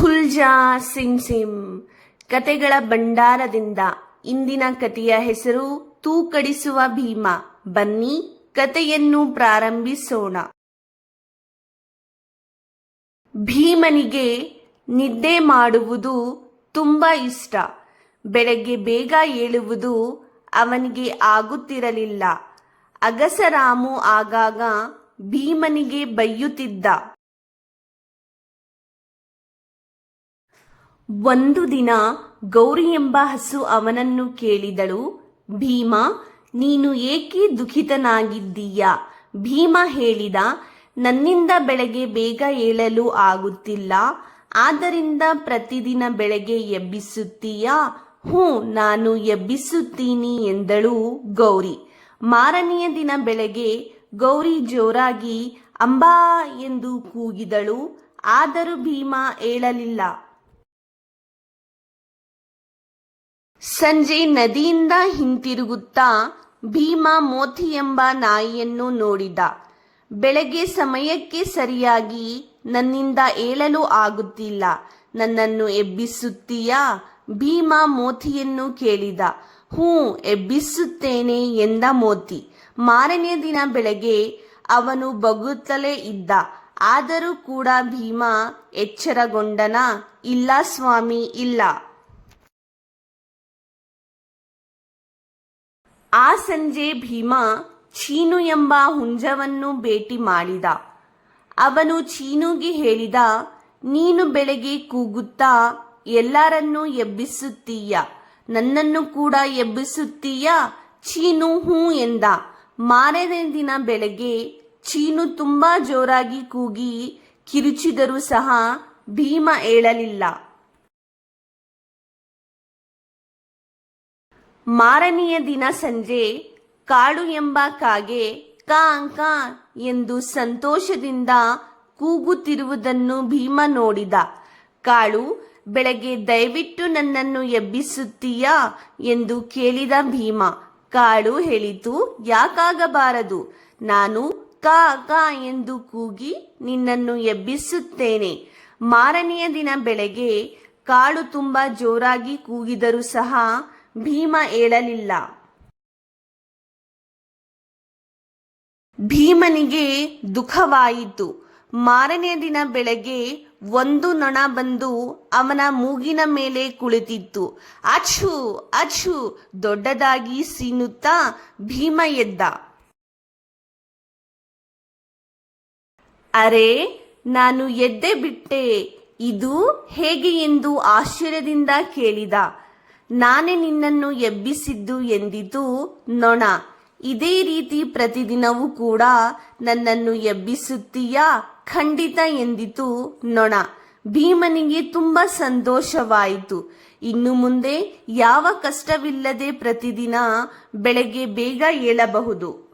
ಖುಲ್ಜಾ ಸಿಂ ಸಿಂ. ಕತೆಗಳ ಭಂಡಾರದಿಂದ ಇಂದಿನ ಕತೆಯ ಹೆಸರು ತೂಕಡಿಸುವ ಭೀಮ. ಬನ್ನಿ ಕತೆಯನ್ನು ಪ್ರಾರಂಭಿಸೋಣ. ಭೀಮನಿಗೆ ನಿದ್ದೆ ಮಾಡುವುದು ತುಂಬ ಇಷ್ಟ. ಬೆಳಗ್ಗೆ ಬೇಗ ಏಳುವುದು ಅವನಿಗೆ ಆಗುತ್ತಿರಲಿಲ್ಲ. ಅಗಸರಾಮು ಆಗಾಗ ಭೀಮನಿಗೆ ಬೈಯುತ್ತಿದ್ದ. ಒಂದು ದಿನ ಗೌರಿ ಎಂಬ ಹಸು ಅವನನ್ನು ಕೇಳಿದಳು, ಭೀಮ, ನೀನು ಏಕೆ ದುಃಖಿತನಾಗಿದ್ದೀಯಾ? ಭೀಮ ಹೇಳಿದ, ನನ್ನಿಂದ ಬೆಳಗ್ಗೆ ಬೇಗ ಏಳಲು ಆಗುತ್ತಿಲ್ಲ, ಆದ್ದರಿಂದ ಪ್ರತಿದಿನ ಬೆಳಗ್ಗೆ ಎಬ್ಬಿಸುತ್ತೀಯ? ಹ್ಞೂ, ನಾನು ಎಬ್ಬಿಸುತ್ತೀನಿ ಎಂದಳು ಗೌರಿ. ಮಾರನೆಯ ದಿನ ಬೆಳಗ್ಗೆ ಗೌರಿ ಜೋರಾಗಿ, ಅಂಬಾ ಎಂದು ಕೂಗಿದಳು, ಆದರೂ ಭೀಮ ಏಳಲಿಲ್ಲ. ಸಂಜೆ ನದಿಯಿಂದ ಹಿಂತಿರುಗುತ್ತಾ ಭೀಮ ಮೋತಿ ಎಂಬ ನಾಯಿಯನ್ನು ನೋಡಿದ. ಬೆಳಗ್ಗೆ ಸಮಯಕ್ಕೆ ಸರಿಯಾಗಿ ನನ್ನಿಂದ ಏಳಲು ಆಗುತ್ತಿಲ್ಲ. ನನ್ನನ್ನು ಎಬ್ಬಿಸುತ್ತೀಯಾ? ಭೀಮ ಮೋತಿಯನ್ನು ಕೇಳಿದ. ಹ್ಞೂ, ಎಬ್ಬಿಸುತ್ತೇನೆ ಎಂದ ಮೋತಿ. ಮಾರನೇ ದಿನ ಬೆಳಗ್ಗೆ ಅವನು ಬಗ್ಗುತ್ತಲೇ ಇದ್ದ. ಆದರೂ ಕೂಡ ಭೀಮ ಎಚ್ಚರಗೊಂಡನ? ಇಲ್ಲ ಸ್ವಾಮಿ, ಇಲ್ಲ. ಆ ಸಂಜೆ ಭೀಮ ಚೀನು ಎಂಬ ಹುಂಜವನ್ನು ಭೇಟಿ ಮಾಡಿದ. ಅವನು ಚೀನುಗೆ ಹೇಳಿದ, ನೀನು ಬೆಳಗ್ಗೆ ಕೂಗುತ್ತಾ, ಎಲ್ಲರನ್ನೂ ಎಬ್ಬಿಸುತ್ತೀಯ. ನನ್ನನ್ನು ಕೂಡ ಎಬ್ಬಿಸುತ್ತೀಯ? ಚೀನು ಹೂ ಎಂದ. ಮಾರನೇ ದಿನ ಬೆಳಗ್ಗೆ ಚೀನು ತುಂಬಾ ಜೋರಾಗಿ ಕೂಗಿ ಕಿರುಚಿದರೂ ಸಹ ಭೀಮ ಏಳಲಿಲ್ಲ. ಮಾರನೆಯ ದಿನ ಸಂಜೆ ಕಾಳು ಎಂಬ ಕಾಗೆ ಕಾಂ ಕಾ ಎಂದು ಸಂತೋಷದಿಂದ ಕೂಗುತ್ತಿರುವುದನ್ನು ಭೀಮ ನೋಡಿದ. ಕಾಳು, ಬೆಳಗ್ಗೆ ದಯವಿಟ್ಟು ನನ್ನನ್ನು ಎಬ್ಬಿಸುತ್ತೀಯಾ ಎಂದು ಕೇಳಿದ ಭೀಮ. ಕಾಳು ಹೇಳಿತು, ಯಾಕಾಗಬಾರದು? ನಾನು ಕಾ ಕಾ ಎಂದು ಕೂಗಿ ನಿನ್ನನ್ನು ಎಬ್ಬಿಸುತ್ತೇನೆ. ಮಾರನೆಯ ದಿನ ಬೆಳಗ್ಗೆ ಕಾಳು ತುಂಬಾ ಜೋರಾಗಿ ಕೂಗಿದರೂ ಸಹ ಭೀಮ ಏಳಲಿಲ್ಲ ಭೀಮನಿಗೆ ದುಃಖವಾಯಿತು. ಮಾರನೇ ದಿನ ಬೆಳಗ್ಗೆ ಒಂದು ನೊಣ ಬಂದು ಅವನ ಮೂಗಿನ ಮೇಲೆ ಕುಳಿತಿತ್ತು. ಅಚ್ಚು ಅಚ್ಚು, ದೊಡ್ಡದಾಗಿ ಸೀನುತ್ತಾ ಭೀಮ ಎದ್ದ. ಅರೆ, ನಾನು ಎದ್ದೆ ಬಿಟ್ಟೆ. ಇದು ಹೇಗೆ ಎಂದು ಆಶ್ಚರ್ಯದಿಂದ ಕೇಳಿದ. ನಾನೇ ನಿನ್ನನ್ನು ಎಬ್ಬಿಸಿದ್ದು ಎಂದಿತು ನೊಣ. ಇದೇ ರೀತಿ ಪ್ರತಿದಿನವೂ ಕೂಡ ನನ್ನನ್ನು ಎಬ್ಬಿಸುತ್ತೀಯಾ? ಖಂಡಿತ ಎಂದಿತು ನೊಣ. ಭೀಮನಿಗೆ ತುಂಬಾ ಸಂತೋಷವಾಯಿತು. ಇನ್ನು ಮುಂದೆ ಯಾವ ಕಷ್ಟವಿಲ್ಲದೆ ಪ್ರತಿದಿನ ಬೆಳಗ್ಗೆ ಬೇಗ ಏಳಬಹುದು.